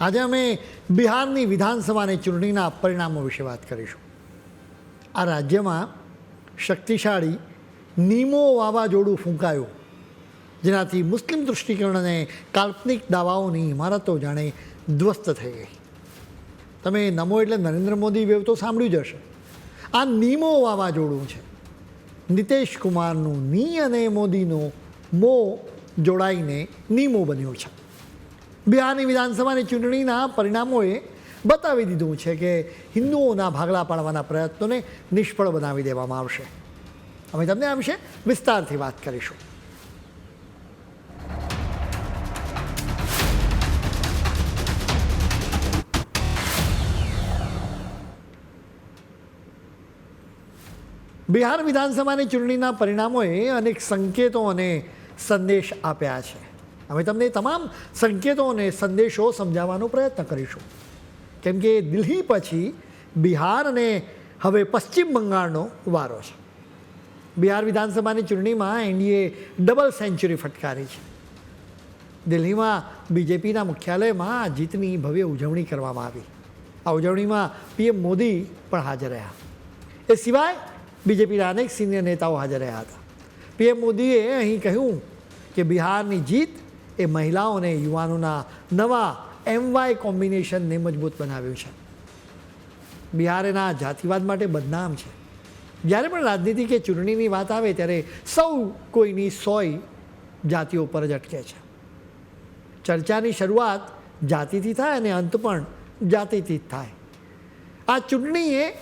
આજે અમે બિહારની વિધાનસભાની ચૂંટણીના પરિણામો વિશે વાત કરીશું. આ રાજ્યમાં શક્તિશાળી નીમો વાવાઝોડું ફૂંકાયું, જેનાથી મુસ્લિમ દૃષ્ટિકોણ અને કાલ્પનિક દાવાઓની ઇમારતો જાણે ધ્વસ્ત થઈ ગઈ. તમે નમો એટલે નરેન્દ્ર મોદી વેવ તો સાંભળ્યું જ હશે. આ નીમો વાવાઝોડું છે. નીતેશ કુમારનું ની અને મોદીનું મો જોડાઈને નીમો બન્યો છે. બિહારની વિધાનસભાની ચૂંટણીના પરિણામોએ બતાવી દીધું છે કે હિન્દુઓના ભાગલા પાડવાના પ્રયત્નોને નિષ્ફળ બનાવી દેવામાં આવશે. અમે તમને આ વિશે વિસ્તારથી વાત કરીશું. બિહાર વિધાનસભાની ચૂંટણીના પરિણામોએ અનેક સંકેતો અને સંદેશ આપ્યા છે. અમે તમને તમામ સંકેતો અને સંદેશો સમજાવવાનો પ્રયત્ન કરીશું. કેમ કે દિલ્હી પછી બિહાર અને હવે પશ્ચિમ બંગાળનો વારો છે. બિહાર વિધાનસભાની ચૂંટણીમાં એનડીએ ડબલ સેન્ચુરી ફટકારી છે. દિલ્હીમાં બીજેપીના મુખ્યાલયમાં જીતની ભવ્ય ઉજવણી કરવામાં આવી. આ ઉજવણીમાં પીએમ મોદી પણ હાજર રહ્યા. એ સિવાય બીજેપીના અનેક સિનિયર નેતાઓ હાજર રહ્યા હતા. પીએમ મોદીએ અહીં કહ્યું કે બિહારની જીત એ મહિલાઓ અને યુવાનોના નવા એમવાય કોમ્બિનેશનને મજબૂત બનાવ્યું છે. બિહારના જાતિવાદ માટે બદનામ છે. જ્યારે પણ રાજનીતિ કે ચૂંટણીની વાત આવે ત્યારે સૌ કોઈની સોય જાતિઓ પર જ અટકે છે. ચર્ચાની શરૂઆત જાતિથી થાય અને અંત પણ જાતિથી જ થાય. આ ચૂંટણીએ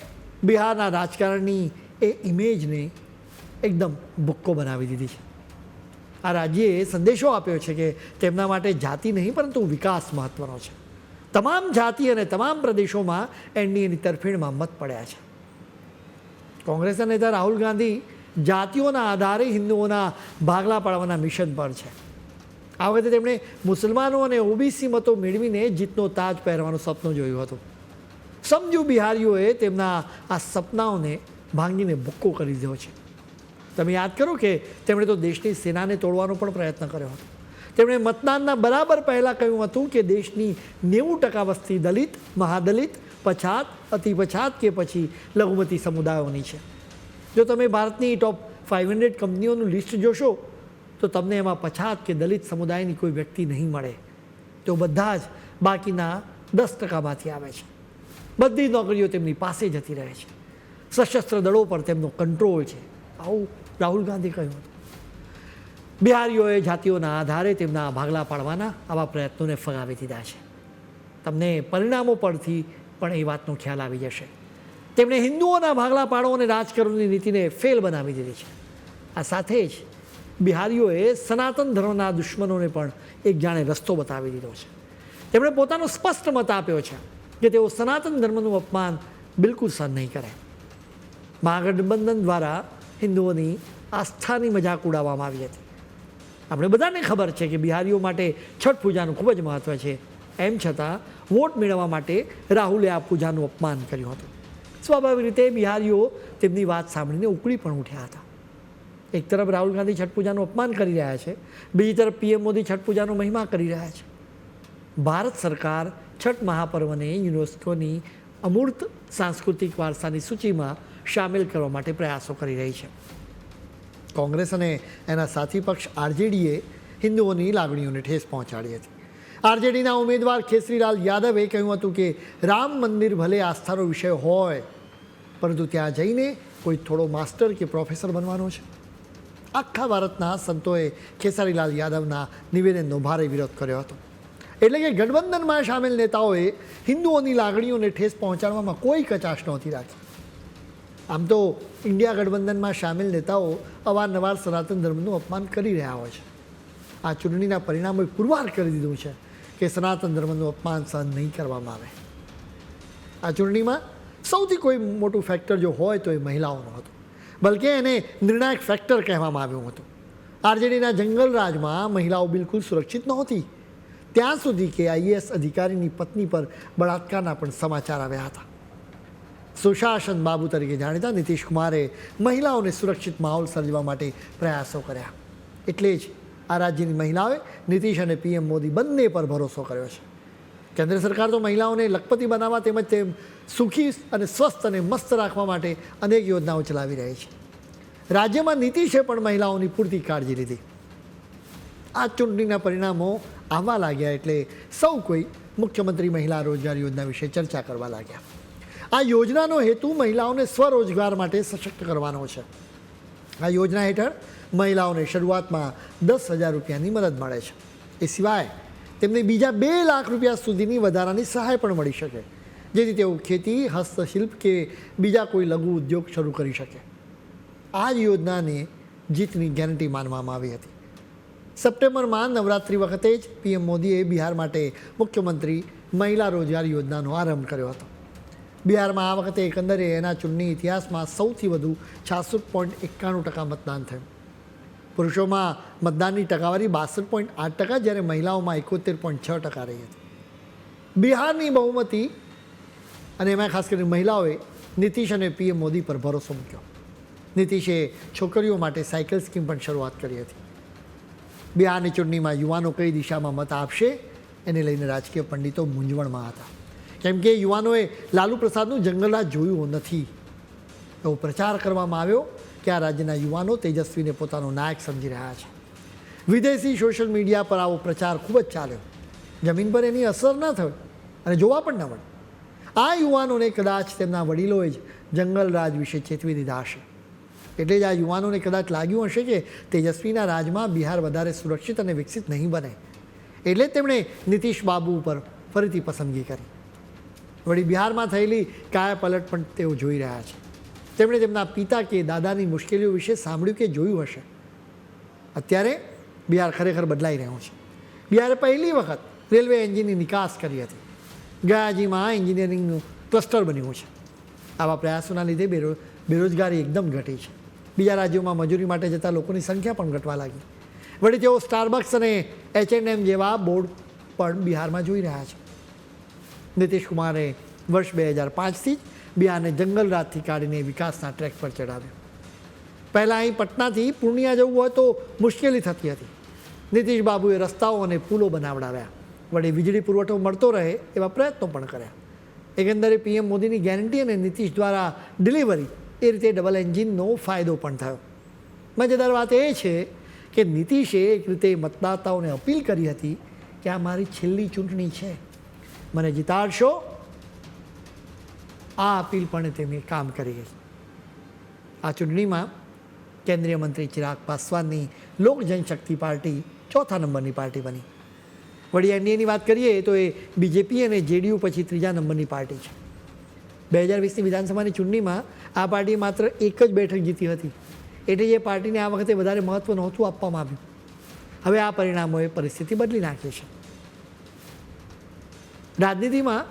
બિહારના રાજકારણની એ ઇમેજને એકદમ ભૂક્કો બનાવી દીધી છે. આ રાજ્યે સંદેશો આપ્યો છે કે તેમના માટે જાતિ નહીં, પરંતુ વિકાસ મહત્વનો છે. તમામ જાતિ અને તમામ પ્રદેશોમાં એનડીએની તરફેણમાં મત પડ્યા છે. કોંગ્રેસના નેતા રાહુલ ગાંધી જાતિઓના આધારે હિન્દુઓના ભાગલા પાડવાના મિશન પર છે. આ વખતે તેમણે મુસલમાનો અને ઓબીસી મતો મેળવીને જીતનો તાજ પહેરવાનું સપનું જોયું હતું. સમજુ બિહારીઓએ તેમના આ સપનાઓને ભાંગીને ભૂક્કો કરી દીધો છે. તમે યાદ કરો કે તેમણે તો દેશની સેનાને તોડવાનો પણ પ્રયત્ન કર્યો હતો. તેમણે મતદાનના બરાબર પહેલાં કહ્યું હતું કે દેશની નેવું ટકા વસ્તી દલિત, મહાદલિત, પછાત અતિ પછાત કે પછી લઘુમતી સમુદાયોની છે. જો તમે ભારતની ટોપ ફાઇવ હંડ્રેડ કંપનીઓનું લિસ્ટ જોશો, તો તમને એમાં પછાત કે દલિત સમુદાયની કોઈ વ્યક્તિ નહીં મળે. તો બધા જ બાકીના દસ ટકામાંથી આવે છે. બધી નોકરીઓ તેમની પાસે જતી રહે છે. સશસ્ત્ર દળો પર તેમનો કંટ્રોલ છે. આવું રાહુલ ગાંધી કહ્યું હતું. બિહારીઓએ જાતિઓના આધારે તેમના ભાગલા પાડવાના આવા પ્રયત્નોને ફગાવી દીધા છે. તમને પરિણામો પરથી પણ એ વાતનો ખ્યાલ આવી જશે. તેમણે હિન્દુઓના ભાગલા પાડો અને રાજકારણની નીતિને ફેલ બનાવી દીધી છે. આ સાથે જ બિહારીઓએ સનાતન ધર્મના દુશ્મનોને પણ એક જાણે રસ્તો બતાવી દીધો છે. તેમણે પોતાનો સ્પષ્ટ મત આપ્યો છે કે તેઓ સનાતન ધર્મનું અપમાન બિલકુલ સહન નહીં કરે. મહાગઠબંધન દ્વારા હિન્દુઓની આસ્થાની મજાક ઉડાવવામાં આવી હતી. આપણે બધાને ખબર છે કે બિહારીઓ માટે છઠ પૂજાનું ખૂબ જ મહત્ત્વ છે. એમ છતાં, વોટ મેળવવા માટે રાહુલે આ પૂજાનું અપમાન કર્યું હતું. સ્વાભાવિક રીતે બિહારીઓ તેમની વાત સાંભળીને ઉકળી પણ ઉઠ્યા હતા. એક તરફ રાહુલ ગાંધી છઠ પૂજાનું અપમાન કરી રહ્યા છે, બીજી તરફ પીએમ મોદી છઠ પૂજાનો મહિમા કરી રહ્યા છે. ભારત સરકાર છઠ મહાપર્વને યુનેસ્કોની અમૂર્ત સાંસ્કૃતિક વારસાની સૂચિમાં સામેલ કરવા માટે પ્રયાસો કરી રહી છે. કોંગ્રેસ અને એના સાથી પક્ષ આરજેડીએ હિન્દુઓની લાગણીઓને ઠેસ પહોંચાડી હતી આરજેડીના ઉમેદવાર કેસરીલાલ યાદવે કહ્યું હતું કે, રામ મંદિર ભલે આસ્થાનો વિષય હોય, પરંતુ ત્યાં જઈને કોઈ થોડો માસ્ટર કે પ્રોફેસર બનવાનો છે. આખા ભારતના સંતોએ કેસરીલાલ યાદવના નિવેદનનો ભારે વિરોધ કર્યો હતો. એટલે કે ગઠબંધનમાં સામેલ નેતાઓએ હિન્દુઓની લાગણીઓને ઠેસ પહોંચાડવામાં કોઈ કચાશ નહોતી રાખી. આમ તો ઇન્ડિયા ગઠબંધનમાં સામેલ નેતાઓ અવારનવાર સનાતન ધર્મનું અપમાન કરી રહ્યા હોય છે. આ ચૂંટણીના પરિણામોએ પુરવાર કરી દીધું છે કે સનાતન ધર્મનું અપમાન સહન નહીં કરવામાં આવે. આ ચૂંટણીમાં સૌથી કોઈ મોટું ફેક્ટર જો હોય તો એ મહિલાઓનું હતું. બલકે એને નિર્ણાયક ફેક્ટર કહેવામાં આવ્યું હતું. આરજેડીના જંગલ રાજમાં મહિલાઓ બિલકુલ સુરક્ષિત નહોતી. ત્યાં સુધી કે આઈએએસ અધિકારીની પત્ની પર બળાત્કારના પણ સમાચાર આવ્યા હતા. સુશાસન બાબુ તરીકે જાણીતા નીતિશ કુમારે મહિલાઓને સુરક્ષિત માહોલ સર્જવા માટે પ્રયાસો કર્યા. એટલે જ આ રાજ્યની મહિલાઓએ નીતિશ અને પીએમ મોદી બંને પર ભરોસો કર્યો છે. કેન્દ્ર સરકાર તો મહિલાઓને લખપતિ બનાવવા તેમજ તેમ સુખી અને સ્વસ્થ અને મસ્ત રાખવા માટે અનેક યોજનાઓ ચલાવી રહી છે. રાજ્યમાં નીતિશે પણ મહિલાઓની પૂરતી કાળજી લીધી. આ ચૂંટણીના પરિણામો આવવા લાગ્યા એટલે સૌ કોઈ મુખ્યમંત્રી મહિલા રોજગાર યોજના વિશે ચર્ચા કરવા લાગ્યા. આ યોજનાનો હેતુ મહિલાઓને સ્વરોજગાર માટે સશક્ત કરવાનો છે. આ યોજના હેઠળ મહિલાઓને શરૂઆતમાં દસ હજાર રૂપિયાની મદદ મળે છે. એ સિવાય તેમને બીજા બે લાખ રૂપિયા સુધીની વધારાની સહાય પણ મળી શકે, જેથી તેઓ ખેતી, હસ્તશિલ્પ કે બીજા કોઈ લઘુ ઉદ્યોગ શરૂ કરી શકે. આ જ યોજનાને જીતની ગેરંટી માનવામાં આવી હતી. સપ્ટેમ્બરમાં નવરાત્રિ વખતે જ પીએમ મોદીએ બિહાર માટે મુખ્યમંત્રી મહિલા રોજગાર યોજનાનો આરંભ કર્યો હતો. બિહારમાં આ વખતે એકંદરે એના ચૂંટણી ઇતિહાસમાં સૌથી વધુ છાસઠ પોઈન્ટ એકાણું ટકા મતદાન થયું. પુરુષોમાં મતદાનની ટકાવારી બાસઠ પોઈન્ટ આઠ ટકા, જ્યારે મહિલાઓમાં એકોતેર પોઈન્ટ છ ટકા રહી હતી. બિહારની બહુમતી, અને એમાં ખાસ કરીને મહિલાઓએ નીતિશ અને પીએમ મોદી પર ભરોસો મૂક્યો. નીતિશે છોકરીઓ માટે સાયકલ સ્કીમ પણ શરૂઆત કરી હતી. બિહારની ચૂંટણીમાં યુવાનો કઈ દિશામાં મત આપશે, એને લઈને રાજકીય પંડિતો મૂંઝવણમાં હતા. કેમ કે યુવાનોએ લાલુ પ્રસાદનું જંગલરાજ જોયું નથી. એવો પ્રચાર કરવામાં આવ્યો કે આ રાજ્યના યુવાનો તેજસ્વીને પોતાનો નાયક સમજી રહ્યા છે. વિદેશી સોશિયલ મીડિયા પર આવો પ્રચાર ખૂબ જ ચાલ્યો. જમીન પર એની અસર ન થઈ અને જોવા પણ ન મળે. આ યુવાનોને કદાચ તેમના વડીલોએ જ જંગલરાજ વિશે ચેતવી દીધા હશે. એટલે જ આ યુવાનોને કદાચ લાગ્યું હશે કે તેજસ્વીના રાજમાં બિહાર વધારે સુરક્ષિત અને વિકસિત નહીં બને. એટલે તેમણે નીતિશ બાબુ ઉપર ફરીથી પસંદગી કરી. વળી બિહારમાં થયેલી કાયા પલટ પણ તેઓ જોઈ રહ્યા છે. તેમણે તેમના પિતા કે દાદાની મુશ્કેલીઓ વિશે સાંભળ્યું કે જોયું હશે. અત્યારે બિહાર ખરેખર બદલાઈ રહ્યું છે. બિહારે પહેલી વખત રેલવે એન્જિનની નિકાસ કરી હતી. ગયાજીમાં એન્જિનિયરિંગનું ક્લસ્ટર બન્યું છે. આવા પ્રયાસોના લીધે બેરો, બેરોજગારી એકદમ ઘટી છે. બીજા રાજ્યોમાં મજૂરી માટે જતા લોકોની સંખ્યા પણ ઘટવા લાગી. વળી તેઓ સ્ટારબક્સ અને એચ એન્ડ એમ જેવા બોર્ડ પણ બિહારમાં જોઈ રહ્યા છે. નીતિશ કુમારે વર્ષ બે હજાર પાંચથી જ બિહારને જંગલ રાજથી કાઢીને વિકાસના ટ્રેક પર ચડાવ્યો પહેલાં અહીં પટનાથી પૂર્ણિયા જવું હોય તો મુશ્કેલી થતી હતી. નીતિશ બાબુએ રસ્તાઓ અને પુલો બનાવડાવ્યા. વળી વીજળી પુરવઠો મળતો રહે એવા પ્રયત્નો પણ કર્યા. એકંદરે પીએમ મોદીની ગેરંટી અને નીતિશ દ્વારા ડિલિવરી એ રીતે ડબલ એન્જિનનો ફાયદો પણ થયો. મજેદાર વાત એ છે કે નીતિશે એક રીતે મતદાતાઓને અપીલ કરી હતી કે આ મારી છેલ્લી ચૂંટણી છે. મને જીતાડશો? આ અપીલ પણ તેમણે કામ કરી આ ચૂંટણીમાં કેન્દ્રીય મંત્રી ચિરાગ પાસવાનની લોક જનશક્તિ પાર્ટી ચોથા નંબરની પાર્ટી બની. વળી એનડીએની વાત કરીએ તો એ બીજેપી અને જેડીયુ પછી ત્રીજા નંબરની પાર્ટી છે. બે હજાર વીસની વિધાનસભાની ચૂંટણીમાં આ પાર્ટીએ માત્ર એક જ બેઠક જીતી હતી. એટલે એ પાર્ટીને આ વખતે વધારે મહત્ત્વ નહોતું આપવામાં આવ્યું. હવે આ પરિણામોએ પરિસ્થિતિ બદલી નાખી છે. રાજનીતિમાં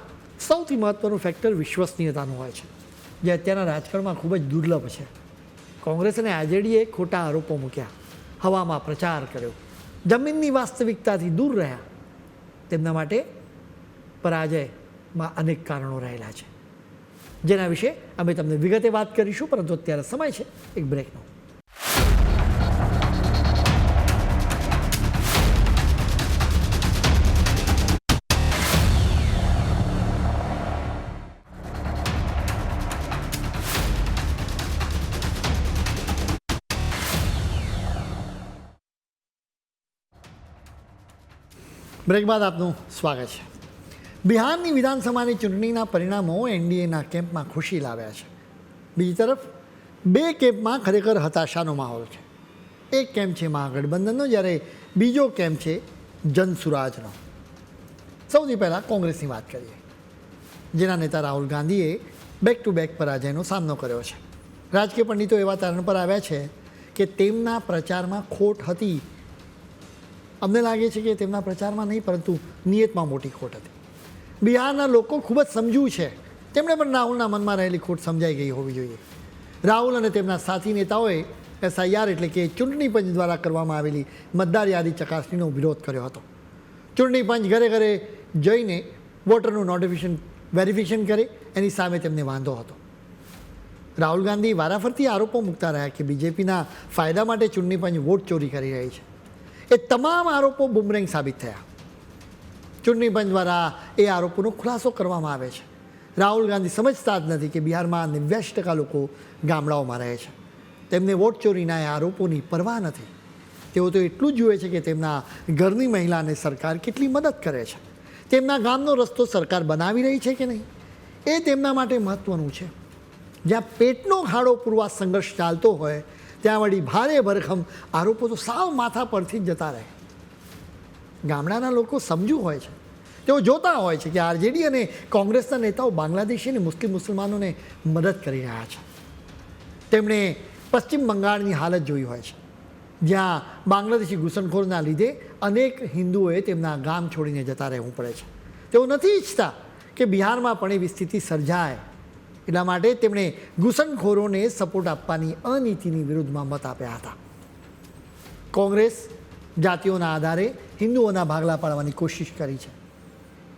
સૌથી મહત્ત્વનું ફેક્ટર વિશ્વસનીયતાનું હોય છે. જે અત્યારના રાજકારણમાં ખૂબ જ દુર્લભ છે. કોંગ્રેસ અને આરજેડીએ ખોટા આરોપો મૂક્યા. હવામાં પ્રચાર કર્યો. જમીનની વાસ્તવિકતાથી દૂર રહ્યા. તેમના માટે પરાજયમાં અનેક કારણો રહેલા છે. જેના વિશે અમે તમને વિગતે વાત કરીશું, પરંતુ અત્યારે સમય છે. એક બ્રેકનો બ્રેક બાદ આપનું સ્વાગત છે. બિહારની વિધાનસભાની ચૂંટણીના પરિણામો એનડીએના કેમ્પમાં ખુશી લાવ્યા છે. બીજી તરફ, બે કેમ્પમાં ખરેખર હતાશાનો માહોલ છે. એક કેમ્પ છે મહાગઠબંધનનો, જ્યારે બીજો કેમ્પ છે જનસુરાજનો. સૌથી પહેલાં કોંગ્રેસની વાત કરીએ. જેના નેતા રાહુલ ગાંધીએ બેક ટુ બેક પરાજયનો સામનો કર્યો છે. રાજકીય પંડિતો એવા તારણ પર આવ્યા છે કે તેમના પ્રચારમાં ખોટ હતી અમને લાગે છે કે તેમના પ્રચારમાં નહીં, પરંતુ નિયતમાં મોટી ખોટ હતી. બિહારના લોકો ખૂબ જ સમજવું છે. તેમણે પણ રાહુલના મનમાં રહેલી ખોટ સમજાઈ ગઈ હોવી જોઈએ. રાહુલ અને તેમના સાથી નેતાઓએ એસઆઈઆર એટલે કે ચૂંટણી પંચ દ્વારા કરવામાં આવેલી મતદાર યાદી ચકાસણીનો વિરોધ કર્યો હતો. ચૂંટણી પંચ ઘરે ઘરે જઈને વોટરનું નોટિફિકેશન, વેરિફિકેશન કરે, એની સામે તેમને વાંધો હતો. રાહુલ ગાંધી વારાફરતી આરોપો મૂકતા રહ્યા કે બીજેપીના ફાયદા માટે ચૂંટણી પંચ વોટ ચોરી કરી રહી છે. એ તમામ આરોપો બુમરેંગ સાબિત થયા. ચૂંટણી પંચ દ્વારા એ આરોપોનો ખુલાસો કરવામાં આવે છે. રાહુલ ગાંધી સમજતા જ નથી કે બિહારમાં નેવ્યાસી ટકા લોકો ગામડાઓમાં રહે છે. તેમને વોટ ચોરીના એ આરોપોની પરવા નથી. તેઓ તો એટલું જ જુએ છે કે તેમના ઘરની મહિલાને સરકાર કેટલી મદદ કરે છે. તેમના ગામનો રસ્તો સરકાર બનાવી રહી છે કે નહીં? એ તેમના માટે મહત્ત્વનું છે. જ્યાં પેટનો ખાડો પૂરવા સંઘર્ષ ચાલતો હોય ત્યાં વળી ભારે ભરખમ આરોપો તો સાવ માથા પરથી જ જતા રહે. ગામડાના લોકો સમજુ હોય છે. તેઓ જોતા હોય છે કે આરજેડી અને કોંગ્રેસના નેતાઓ બાંગ્લાદેશી અને મુસ્લિમ મુસલમાનોને મદદ કરી રહ્યા છે. તેમણે પશ્ચિમ બંગાળની હાલત જોઈ હોય છે. જ્યાં બાંગ્લાદેશી ઘૂસણખોરના લીધે અનેક હિન્દુઓએ તેમના ગામ છોડીને જતા રહેવું પડે છે. તેઓ નથી ઈચ્છતા કે બિહારમાં પણ એવી સ્થિતિ સર્જાય. એટલા માટે તેમણે ઘૂસણખોરોને સપોર્ટ આપવાની અનીતિની વિરુદ્ધમાં મત આપ્યા હતા. કોંગ્રેસ જાતિઓના આધારે હિન્દુઓના ભાગલા પાડવાની કોશિશ કરી છે.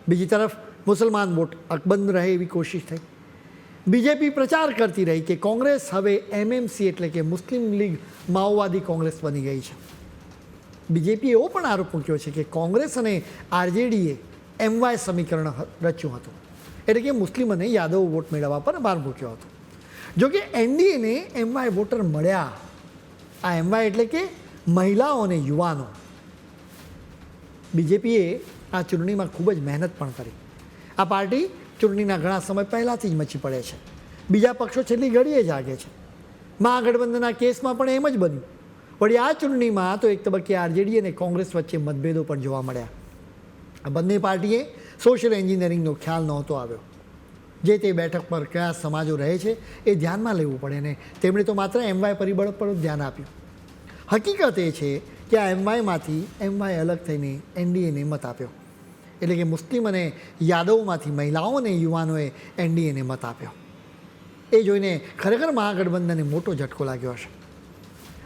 બીજી તરફ, મુસલમાન વોટ અકબંધ રહે એવી કોશિશ થઈ. બીજેપી પ્રચાર કરતી રહી કે કોંગ્રેસ હવે એમએમસી એટલે કે મુસ્લિમ લીગ માઓવાદી કોંગ્રેસ બની ગઈ છે. બીજેપીએ એવો પણ આરોપ મૂક્યો છે કે કોંગ્રેસ અને આરજેડીએ એમવાય સમીકરણ રચ્યું હતું. એટલે કે મુસ્લિમ અને યાદવ વોટ મેળવવા પર ભાર મૂક્યો હતો. જો કે એનડીએને એમવાય વોટર મળ્યા. આ એમવાય એટલે કે મહિલાઓ અને યુવાનો. બીજેપીએ આ ચૂંટણીમાં ખૂબ જ મહેનત પણ કરી. આ પાર્ટી ચૂંટણીના ઘણા સમય પહેલાંથી જ મચી પડે છે. બીજા પક્ષો છેલ્લી ઘડીએ જાગે છે. મહાગઠબંધનના કેસમાં પણ એમ જ બન્યું. વળી આ ચૂંટણીમાં તો એક તબક્કે આરજેડી અને કોંગ્રેસ વચ્ચે મતભેદો પણ જોવા મળ્યા. આ બંને પાર્ટીએ સોશિયલ એન્જિનિયરિંગનો ખ્યાલ નહોતો આવ્યો. જે તે બેઠક પર કયા સમાજો રહે છે એ ધ્યાનમાં લેવું પડે ને તેમણે તો માત્ર એમવાય પરિબળ પર જ ધ્યાન આપ્યું. હકીકત એ છે કે આ એમવાયમાંથી એમવાય અલગ થઈને એનડીએને મત આપ્યો. એટલે કે મુસ્લિમ અને યાદવમાંથી મહિલાઓ અને યુવાનોએ એનડીએને મત આપ્યો. એ જોઈને ખરેખર મહાગઠબંધનને મોટો ઝટકો લાગ્યો હશે.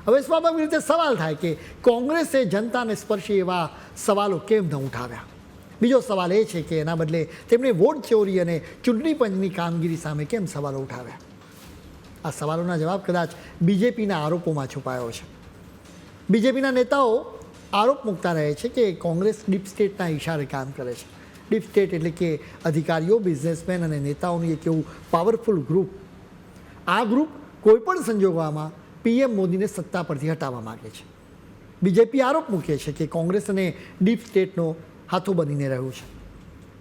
હવે સ્વાભાવિક રીતે સવાલ થાય કે કોંગ્રેસે જનતાને સ્પર્શી એવા સવાલો કેમ ન ઉઠાવ્યા? બીજો સવાલ એ છે કે એના બદલે તેમણે વોટ ચોરી અને ચૂંટણી પંચની કામગીરી સામે કેમ સવાલો ઉઠાવ્યા? આ સવાલોના જવાબ કદાચ બીજેપીના આરોપોમાં છુપાયો છે. બીજેપીના નેતાઓ આરોપ મૂકતા રહે છે કે કોંગ્રેસ ડીપ સ્ટેટના ઇશારે કામ કરે છે. ડીપ સ્ટેટ એટલે કે અધિકારીઓ, બિઝનેસમેન અને નેતાઓનું એક એવું પાવરફુલ ગ્રુપ. આ ગ્રુપ કોઈપણ સંજોગોમાં પીએમ મોદીને સત્તા પરથી હટાવવા માગે છે. બીજેપી આરોપ મૂકે છે કે કોંગ્રેસ અને ડીપ સ્ટેટનો હાથો બનીને રહ્યું છે.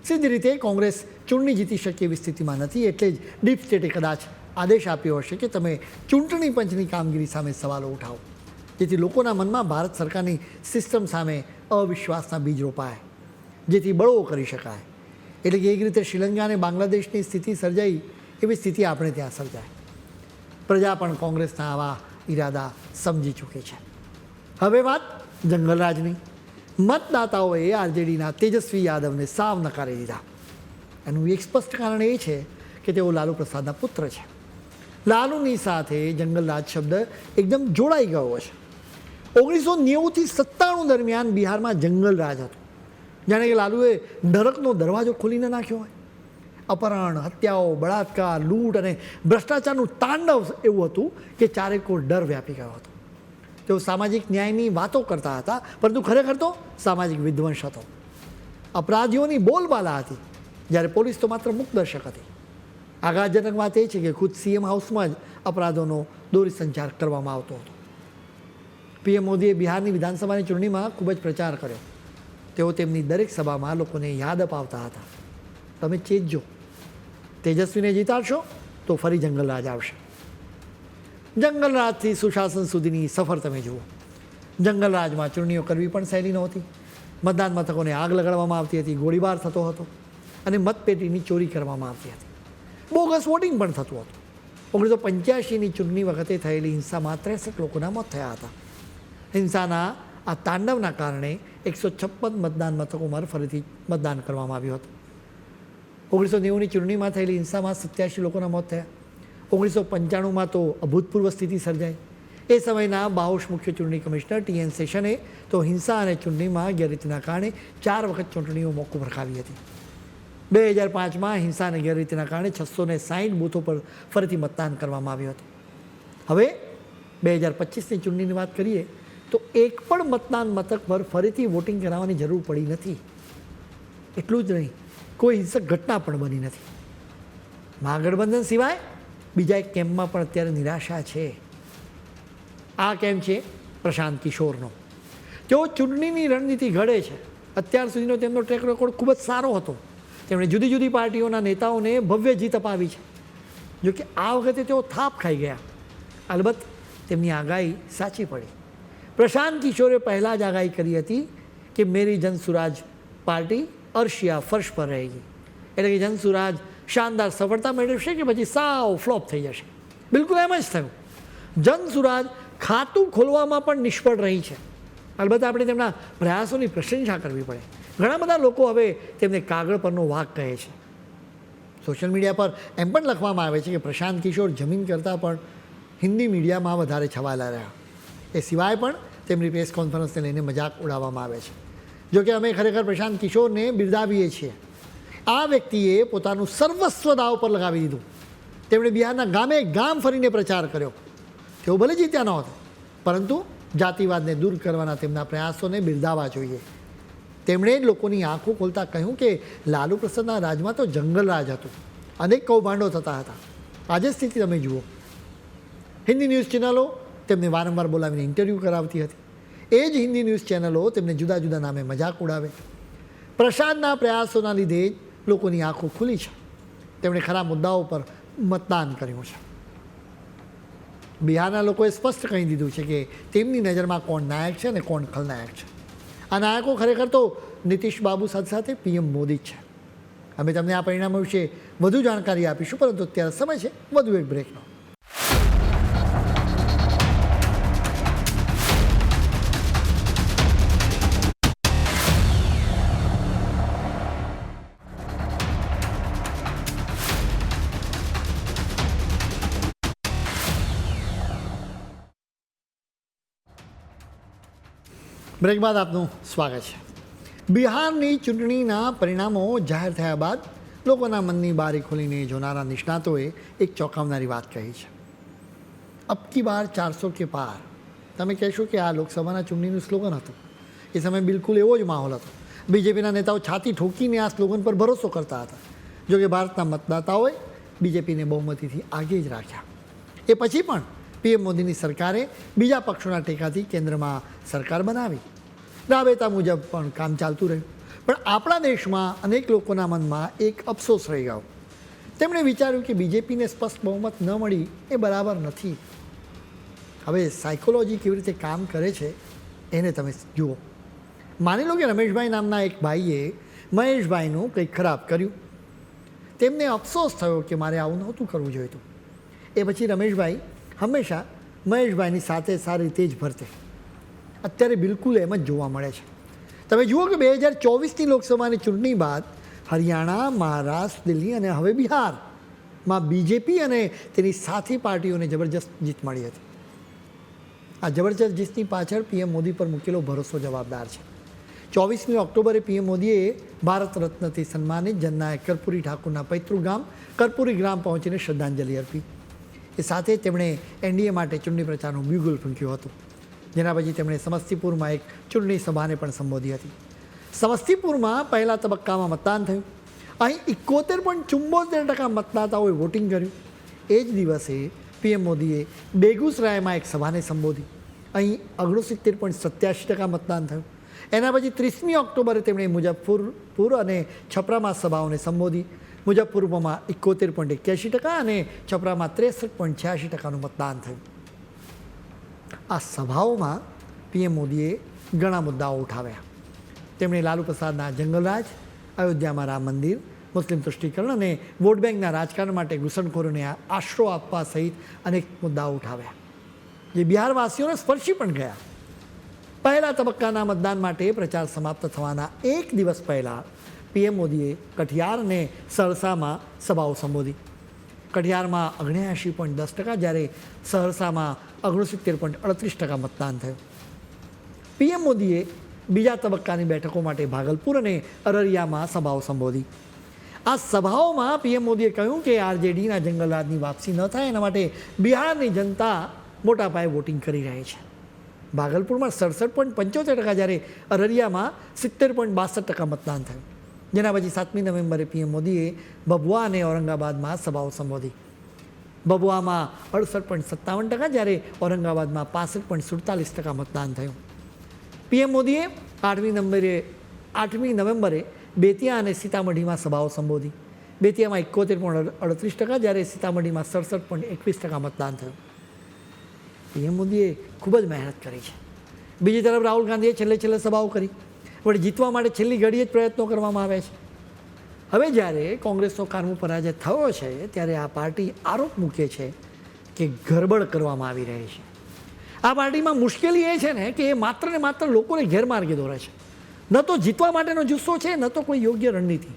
સીધી રીતે કોંગ્રેસ ચૂંટણી જીતી શકે એવી સ્થિતિમાં નથી, એટલે જ ડીપ સ્ટેટે કદાચ આદેશ આપ્યો હશે કે તમે ચૂંટણી પંચની કામગીરી સામે સવાલો ઉઠાવો, જેથી લોકોના મનમાં ભારત સરકારની સિસ્ટમ સામે અવિશ્વાસના બીજ રોપાય, જેથી બળવો કરી શકાય. એટલે કે એક રીતે શ્રીલંકા અને બાંગ્લાદેશની સ્થિતિ સર્જાઈ, એવી સ્થિતિ આપણે ત્યાં સર્જાય. પ્રજા પણ કોંગ્રેસના આવા ઈરાદા સમજી ચૂકી છે. હવે વાત જંગલરાજની મતદાતાઓએ આરજેડીના તેજસ્વી યાદવને સાવ નકારી દીધા. એનું એક સ્પષ્ટ કારણ એ છે કે તેઓ લાલુ પ્રસાદના પુત્ર છે. લાલુની સાથે જંગલરાજ શબ્દ એકદમ જોડાઈ ગયો છે. ઓગણીસો નેવુંથી સત્તાણું દરમિયાન બિહારમાં જંગલરાજ હતું. જાણે કે લાલુએ નરકનો દરવાજો ખોલીને નાખ્યો હોય. અપહરણ, હત્યાઓ, બળાત્કાર, લૂંટ અને ભ્રષ્ટાચારનું તાંડવ એવું હતું કે ચારેકોર ડર વ્યાપી ગયો હતો. તેઓ સામાજિક ન્યાયની વાતો કરતા હતા, પરંતુ ખરેખર તો સામાજિક વિધ્વંસ હતો. અપરાધીઓની બોલબાલા હતી, જ્યારે પોલીસ તો માત્ર મુકદર્શક હતી. આઘાતજનક વાત એ છે કે ખુદ સીએમ હાઉસમાં જ અપરાધોનો દોરી સંચાર કરવામાં આવતો હતો. પીએમ મોદીએ બિહારની વિધાનસભાની ચૂંટણીમાં ખૂબ જ પ્રચાર કર્યો. તેઓ તેમની દરેક સભામાં લોકોને યાદ અપાવતા હતા. તમે ચેતજો. તેજસ્વીને જીતાડશો તો ફરી જંગલરાજ આવશે. જંગલરાજથી સુશાસન સુધીની સફર તમે જુઓ. જંગલરાજમાં ચૂંટણીઓ કરવી પણ સહેલી નહોતી. મતદાન મથકોને આગ લગાડવામાં આવતી હતી, ગોળીબાર થતો હતો અને મતપેટીની ચોરી કરવામાં આવતી હતી. બોગસ વોટિંગ પણ થતું હતું. ઓગણીસો પંચ્યાસીની ચૂંટણી વખતે થયેલી હિંસામાં ત્રેસઠ લોકોના મોત થયા હતા. હિંસાના આ તાંડવના કારણે એકસો છપ્પન મતદાન મથકોમાં ફરીથી મતદાન કરવામાં આવ્યું હતું. ઓગણીસો નેવુંની ચૂંટણીમાં થયેલી હિંસામાં સત્યાસી લોકોના મોત થયા. ઓગણીસો પંચાણુંમાં તો અભૂતપૂર્વ સ્થિતિ સર્જાઈ. એ સમયના બાઉશ મુખ્ય ચૂંટણી કમિશનર ટી એન સેશને તો હિંસા અને ચૂંટણીમાં ગેરરીતિના કારણે ચાર વખત ચૂંટણીઓ મોકૂફ રખાવી હતી. બે હજાર પાંચમાં હિંસા અને ગેરરીતિના કારણે છસો ને સાઠ બૂથો પર ફરીથી મતદાન કરવામાં આવ્યું હતું. હવે બે હજાર પચીસની ચૂંટણીની વાત કરીએ તો એક પણ મતદાન મથક પર ફરીથી વોટિંગ કરાવવાની જરૂર પડી નથી. એટલું જ નહીં, કોઈ હિંસક ઘટના પણ બની નથી. મહાગઠબંધન સિવાય બીજા એક કેમ્પમાં પણ અત્યારે નિરાશા છે. આ કેમ્પ છે? પ્રશાંત કિશોરનો. તેઓ ચૂંટણીની રણનીતિ ઘડે છે, અત્યાર સુધીનો તેમનો ટ્રેક રેકોર્ડ ખૂબ જ સારો હતો. તેમણે જુદી જુદી પાર્ટીઓના નેતાઓને ભવ્ય જીત અપાવી છે. જોકે આ વખતે તેઓ થાપ ખાઈ ગયા. અલબત્ત તેમની આગાહી સાચી પડી. પ્રશાંત કિશોરે પહેલાં જ આગાહી કરી હતી કે મેરી જનસુરાજ પાર્ટી અર્શિયા ફર્શ પર રહેગી. એટલે કે જનસુરાજ શાનદાર સફળતા મેળવશે કે પછી સાવ ફ્લોપ થઈ જશે. બિલકુલ એમ જ થયું. જનસુરાજ ખાતું ખોલવામાં પણ નિષ્ફળ રહી છે. અલબત્ત આપણે તેમના પ્રયાસોની પ્રશંસા કરવી પડે. ઘણા બધા લોકો હવે તેમને કાગળ પરનો વાઘ કહે છે. સોશિયલ મીડિયા પર એમ પણ લખવામાં આવે છે કે પ્રશાંત કિશોર જમીન કરતાં પણ હિન્દી મીડિયામાં વધારે છવાયેલા રહ્યા. એ સિવાય પણ તેમની પ્રેસ કોન્ફરન્સને લઈને મજાક ઉડાવવામાં આવે છે. જો કે અમે ખરેખર પ્રશાંત કિશોરને બિરદાવીએ છીએ. આ વ્યક્તિએ પોતાનું સર્વસ્વ દાવ પર લગાવી દીધું. તેમણે બિહારના ગામે ગામ ફરીને પ્રચાર કર્યો. તેઓ ભલે જીત્યા નહોતા પરંતુ જાતિવાદને દૂર કરવાના તેમના પ્રયાસોને બિરદાવવા જોઈએ. તેમણે લોકોની આંખો ખોલતા કહ્યું કે લાલુ પ્રસાદના રાજમાં તો જંગલ રાજ હતું. અનેક કૌભાંડો થતા હતા. આજે સ્થિતિ તમે જુઓ. હિન્દી ન્યૂઝ ચેનલો તેમને વારંવાર બોલાવીને ઇન્ટરવ્યૂ કરાવતી હતી. એ જ હિન્દી ન્યૂઝ ચેનલો તેમને જુદા જુદા નામે મજાક ઉડાવે. પ્રસાદના પ્રયાસોના લીધે લોકોની આંખો ખુલી છે. તેમણે ખરા મુદ્દાઓ પર મતદાન કર્યું છે. બિહારના લોકોએ સ્પષ્ટ કહી દીધું છે કે તેમની નજરમાં કોણ નાયક છે અને કોણ ખલનાયક છે. આ નાયકો ખરેખર તો નીતિશ બાબુ સાથે સાથે પીએમ મોદી છે. અમે તમને આ પરિણામો વિશે વધુ જાણકારી આપીશું, પરંતુ અત્યારે સમય છે, વધુ એક બ્રેકનો બ્રેક બાદ આપનું સ્વાગત છે. બિહારની ચૂંટણીના પરિણામો જાહેર થયા બાદ લોકોના મનની બારી ખોલીને જોનારા નિષ્ણાતોએ એક ચોંકાવનારી વાત કહી છે. અબકી બાર ચારસો કે પાર. તમે કહેશો કે આ લોકસભાના ચૂંટણીનું સ્લોગન હતું. એ સમયે બિલકુલ એવો જ માહોલ હતો. બીજેપીના નેતાઓ છાતી ઠોકીને આ સ્લોગન પર ભરોસો કરતા હતા. જોકે ભારતના મતદાતાઓએ બીજેપીને બહુમતીથી આગે જ રાખ્યા. એ પછી પણ પીએમ મોદીની સરકારે બીજા પક્ષોના ટેકાથી કેન્દ્રમાં સરકાર બનાવી. રાબેતા મુજબ પણ કામ ચાલતું રહ્યું. પણ આપણા દેશમાં અનેક લોકોના મનમાં એક અફસોસ રહી ગયો. તેમણે વિચાર્યું કે બીજેપીને સ્પષ્ટ બહુમત ન મળી એ બરાબર નથી. હવે સાયકોલોજી કેવી રીતે કામ કરે છે, એને તમે જુઓ. માની લો કે રમેશભાઈ નામના એક ભાઈએ મહેશભાઈનું કંઈક ખરાબ કર્યું. તેમને અફસોસ થયો કે મારે આવું નહોતું કરવું જોઈતું. એ પછી રમેશભાઈ હંમેશા મહેશભાઈની સાથે સારી રીતે જ ભરતે અત્યારે બિલકુલ એમ જ જોવા મળે છે. તમે જુઓ કે બે હજાર ચોવીસની લોકસભાની ચૂંટણી બાદ હરિયાણા, મહારાષ્ટ્ર, દિલ્હી અને હવે બિહારમાં બીજેપી અને તેની સાથી પાર્ટીઓને જબરજસ્ત જીત મળી હતી. આ જબરજસ્ત જીતની પાછળ પીએમ મોદી પર મૂકેલો ભરોસો જવાબદાર છે. ચોવીસમી ઓક્ટોબરે પીએમ મોદીએ ભારત રત્નથી સન્માનિત જનનાયક કર્પૂરી ઠાકુરના પૈતૃ ગામ, કર્પૂરી ગ્રામ પહોંચીને શ્રદ્ધાંજલિ અર્પી. એ સાથે તેમણે એનડીએ માટે ચૂંટણી પ્રચારનું બ્યુગલ ફૂંક્યું હતું. જેના પછી તેમણે સમસ્તીપુરમાં એક ચૂંટણી સભાને પણ સંબોધી હતી. સમસ્તીપુરમાં પહેલા તબક્કામાં મતદાન થયું. અહીં ઇકોતેર પોઈન્ટ ચુંબોતેર ટકા મતદાતાઓએ વોટિંગ કર્યું. એ જ દિવસે પીએમ મોદીએ બેગુસરાયમાં એક સભાને સંબોધી. અહીં ઓગણસિત્તેર પોઈન્ટ સત્યાસી ટકા મતદાન થયું. એના પછી ત્રીસમી ઓક્ટોબરે તેમણે મુજફ્ફરપુર અને છપરામાં સભાઓને સંબોધી. મુજફ્ફરપુરમાં એકોતેર પોઈન્ટ એક્યાસી ટકા અને છપરામાં ત્રેસઠ પોઈન્ટ છ્યાસી ટકાનું મતદાન થયું. આ સભાઓમાં પીએમ મોદીએ ઘણા મુદ્દાઓ ઉઠાવ્યા. તેમણે લાલુ પ્રસાદના જંગલરાજ, અયોધ્યામાં રામ મંદિર, મુસ્લિમ તુષ્ટિકરણ અને વોટ બેંકના રાજકારણ માટે ઘૂસણખોરોને આશરો આપવા સહિત અનેક મુદ્દાઓ ઉઠાવ્યા. જે બિહારવાસીઓને સ્પર્શી પણ ગયા. પહેલા તબક્કાના મતદાન માટે પ્રચાર સમાપ્ત થવાના એક દિવસ પહેલાં પીએમ મોદીએ કઠિયાર અને સહરસામાં સભાઓ સંબોધી. કઠિયારમાં અગણ્યાએંશી પોઈન્ટ દસ ટકા, જ્યારે સહરસામાં ઓગણસિત્તેર પોઈન્ટ અડત્રીસ ટકા મતદાન થયું. પીએમ મોદીએ બીજા તબક્કાની બેઠકો માટે ભાગલપુર અને અરરિયામાં સભાઓ સંબોધી. આ સભાઓમાં પીએમ મોદીએ કહ્યું કે આરજેડીના જંગલરાજની વાપસી ન થાય, એના માટે બિહારની જનતા મોટા પાયે વોટિંગ કરી રહી છે. ભાગલપુરમાં સડસઠ પોઈન્ટ પંચોતેર ટકા, જ્યારે અરરિયામાં સિત્તેર પોઈન્ટ બાસઠ ટકા મતદાન થયું. જેના પછી સાતમી નવેમ્બરે પીએમ મોદીએ બબુઆ અને ઔરંગાબાદમાં સભાઓ સંબોધી. બબુઆમાં અડસઠ પોઈન્ટ સત્તાવન ટકા, જ્યારે ઔરંગાબાદમાં પાસઠ પોઈન્ટ સુડતાલીસ ટકા મતદાન થયું. પીએમ મોદીએ આઠમી નવેમ્બરે આઠમી નવેમ્બરે બેતિયા અને સીતામઢીમાં સભાઓ સંબોધી. બેતિયામાં એકોતેર પોઈન્ટ અડત્રીસ ટકા, જ્યારે સીતામઢીમાં સડસઠ પોઈન્ટ એકવીસ ટકા મતદાન થયું. પીએમ મોદીએ ખૂબ જ મહેનત કરી છે. બીજી તરફ રાહુલ ગાંધીએ છેલ્લે છેલ્લે સભાઓ કરી. પણ જીતવા માટે છેલ્લી ઘડીએ જ પ્રયત્નો કરવામાં આવે છે. હવે જ્યારે કોંગ્રેસનો કારમો પરાજય થયો છે, ત્યારે આ પાર્ટી આરોપ મૂકે છે કે ગરબડ કરવામાં આવી રહી છે. આ પાર્ટીમાં મુશ્કેલી એ છે ને કે એ માત્ર ને માત્ર લોકોને ગેરમાર્ગે દોરે છે. ન તો જીતવા માટેનો જુસ્સો છે, ન તો કોઈ યોગ્ય રણનીતિ.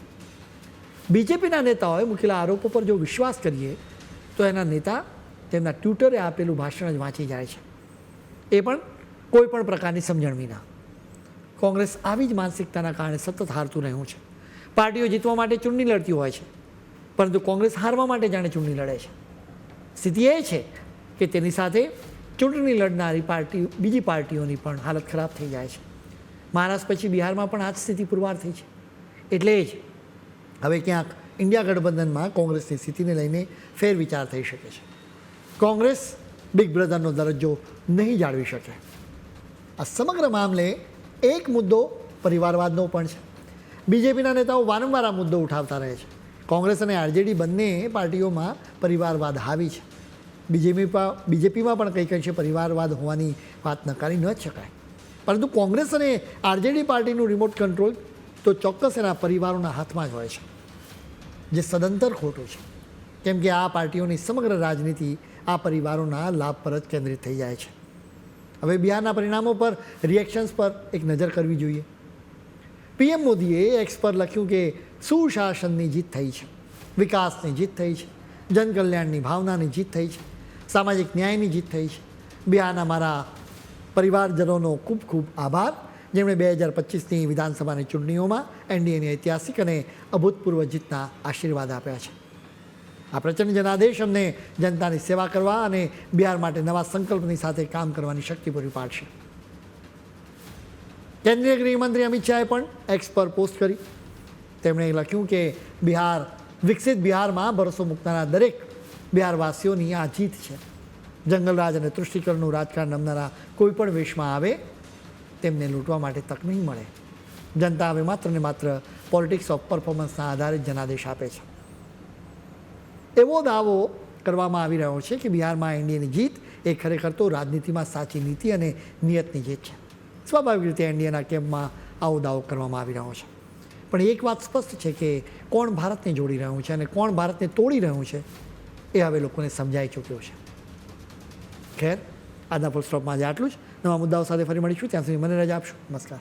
બીજેપીના નેતાઓએ મૂકેલા આરોપો પર જો વિશ્વાસ કરીએ, તો એના નેતા તેમના ટ્વિટરે આપેલું ભાષણ જ વાંચી જાય છે. એ પણ કોઈ પણ પ્રકારની સમજણ વિના. કોંગ્રેસ આવી જ માનસિકતાના કારણે સતત હારતું રહ્યું છે. પાર્ટીઓ જીતવા માટે ચૂંટણી લડતી હોય છે, પરંતુ કોંગ્રેસ હારવા માટે જાણે ચૂંટણી લડે છે. સ્થિતિ એ છે કે તેની સાથે ચૂંટણી લડનારી પાર્ટી, બીજી પાર્ટીઓની પણ હાલત ખરાબ થઈ જાય છે. મહારાષ્ટ્ર પછી બિહારમાં પણ આ જ સ્થિતિ પુરવાર થઈ છે. એટલે જ હવે ક્યાંક ઇન્ડિયા ગઠબંધનમાં કોંગ્રેસની સ્થિતિને લઈને ફેરવિચાર થઈ શકે છે. કોંગ્રેસ બિગ બ્રધરનો દરજ્જો નહીં જાળવી શકે. આ સમગ્ર મામલે એક મુદ્દો પરિવારવાદનો પણ છે. બીજેપીના નેતાઓ વારંવાર આ મુદ્દો ઉઠાવતા રહે છે. કોંગ્રેસ અને આરજેડી બંને પાર્ટીઓમાં પરિવારવાદ હાવી છે. બીજેપી બીજેપીમાં પણ કંઈક અંશે પરિવારવાદ હોવાની વાત નકારી ન જ શકાય. પરંતુ કોંગ્રેસ અને આરજેડી પાર્ટીનું રિમોટ કંટ્રોલ તો ચોક્કસ એના પરિવારોના હાથમાં જ હોય છે, જે સદંતર ખોટું છે. કેમ કે આ પાર્ટીઓની સમગ્ર રાજનીતિ આ પરિવારોના લાભ પર જ કેન્દ્રિત થઈ જાય છે. હવે બિહારના પરિણામો પર રિએક્શન્સ પર એક નજર કરવી જોઈએ. પીએમ મોદીએ એક્સ પર લખ્યું કે, સુશાસનની જીત થઈ છે, વિકાસની જીત થઈ છે, જનકલ્યાણની ભાવનાની જીત થઈ છે, સામાજિક ન્યાયની જીત થઈ છે. બિહારના મારા પરિવારજનોનો ખૂબ ખૂબ આભાર. જેમણે બે હજાર પચીસની વિધાનસભાની ચૂંટણીઓમાં એનડીએની ઐતિહાસિક અને અભૂતપૂર્વ જીતના આશીર્વાદ આપ્યા છે. આ પ્રચંડ જનાદેશ અમને જનતાની સેવા કરવા અને બિહાર માટે નવા સંકલ્પની સાથે કામ કરવાની શક્તિ પૂરી પાડશે. કેન્દ્રીય ગૃહમંત્રી અમિત શાહે પણ એક્સ પર પોસ્ટ કરી. તેમણે લખ્યું કે બિહાર, વિકસિત બિહારમાં ભરોસો મૂકનારા દરેક બિહારવાસીઓની આ જીત છે. જંગલરાજ અને તૃષ્ટિકરણનું રાજકારણ નમનારા કોઈ પણ વેશમાં આવે, તેમને લૂંટવા માટે તક નહીં મળે. જનતા હવે માત્ર ને માત્ર પોલિટિક્સ ઓફ પરફોર્મન્સના આધારે જનાદેશ આપે છે. એવો દાવો કરવામાં આવી રહ્યો છે કે બિહારમાં એનડીએની જીત એ ખરેખર તો રાજનીતિમાં સાચી નીતિ અને નિયતની જીત છે. સ્વાભાવિક રીતે એનડીએના કેમ્પમાં આવો દાવો કરવામાં આવી રહ્યો છે. પણ એક વાત સ્પષ્ટ છે કે કોણ ભારતને જોડી રહ્યું છે અને કોણ ભારતને તોડી રહ્યું છે એ હવે લોકોને સમજાઈ ચૂક્યું છે. ખેર, આજના ફૂલ સ્ટોપમાં આજે આટલું જ. નવા મુદ્દાઓ સાથે ફરી મળીશું. ત્યાં સુધી મને રજા આપશો. નમસ્કાર.